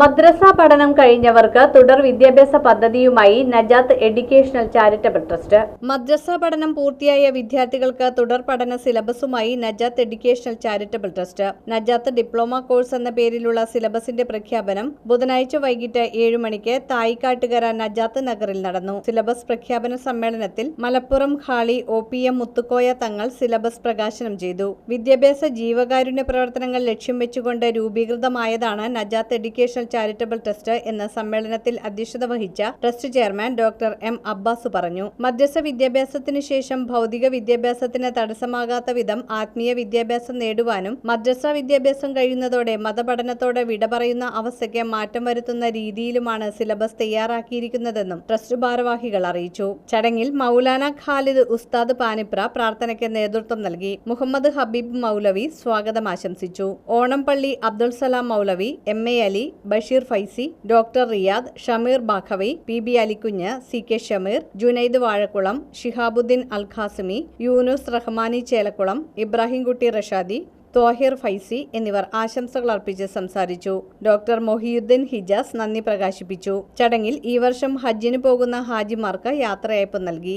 മദ്രസ പഠനം കഴിഞ്ഞവർക്ക് തുടർ വിദ്യാഭ്യാസ പദ്ധതിയുമായി നജാത്ത് എഡ്യൂക്കേഷണൽ ചാരിറ്റബിൾ ട്രസ്റ്റ്. മദ്രസ പഠനം പൂർത്തിയായ വിദ്യാർത്ഥികൾക്ക് തുടർ പഠന സിലബസുമായി Najath educational charitable trust. Najath diploma course എന്ന പേരിലുള്ള സിലബസിന്റെ പ്രഖ്യാപനം ബുധനാഴ്ച വൈകിട്ട് ഏഴ് മണിക്ക് തായിക്കാട്ടുകര നജാത്ത് നഗറിൽ നടന്നു. സിലബസ് പ്രഖ്യാപന സമ്മേളനത്തിൽ Malappuram ഖാളി O P M Muthukoya Thangal syllabus പ്രകാശനം ചെയ്തു. വിദ്യാഭ്യാസ ജീവകാരുണ്യ പ്രവർത്തനങ്ങൾ ലക്ഷ്യം വെച്ചുകൊണ്ട് രൂപീകൃതമായതാണ് നജാത്ത് എഡ്യൂക്കേഷണൽ ചാരിറ്റബിൾ ട്രസ്റ്റ് എന്ന സമ്മേളനത്തിൽ അധ്യക്ഷത വഹിച്ച trust chairman doctor M Abbas പറഞ്ഞു. മദ്രസ വിദ്യാഭ്യാസത്തിനു ശേഷം ഭൗതിക വിദ്യാഭ്യാസത്തിന് തടസ്സമാകാത്ത വിധം ആത്മീയ വിദ്യാഭ്യാസം നേടുവാനും മദ്രസ വിദ്യാഭ്യാസം കഴിയുന്നതോടെ മതപഠനത്തോടെ വിട പറയുന്ന അവസ്ഥയ്ക്ക് മാറ്റം വരുത്തുന്ന രീതിയിലുമാണ് സിലബസ് തയ്യാറാക്കിയിരിക്കുന്നതെന്നും ട്രസ്റ്റ് ഭാരവാഹികൾ അറിയിച്ചു. ചടങ്ങിൽ മൗലാന ഖാലിദ് ഉസ്താദ് പാനിപ്ര പ്രാർത്ഥനയ്ക്ക് നേതൃത്വം നൽകി. മുഹമ്മദ് ഹബീബ് മൗലവി സ്വാഗതം ആശംസിച്ചു. Onampally Abdul Salam Maulavi M A Ali Basheer Faizy doctor Riyad Shameer Baqavi P B Alikunju C K Shameer Junaid Vazhakulam Shihabuddin Al Qasimi Yunus Rahmani Chelakulam Ibrahimkutty Rashadi Thohir Faizy എന്നിവർ ആശംസകൾ അർപ്പിച്ച് സംസാരിച്ചു. ഡോക്ടർ മൊഹിയുദ്ദീൻ ഹിജാസ് നന്ദി പ്രകാശിപ്പിച്ചു. ചടങ്ങിൽ ഈ വർഷം ഹജ്ജിന് പോകുന്ന ഹാജിമാർക്ക് യാത്രയയപ്പ് നൽകി.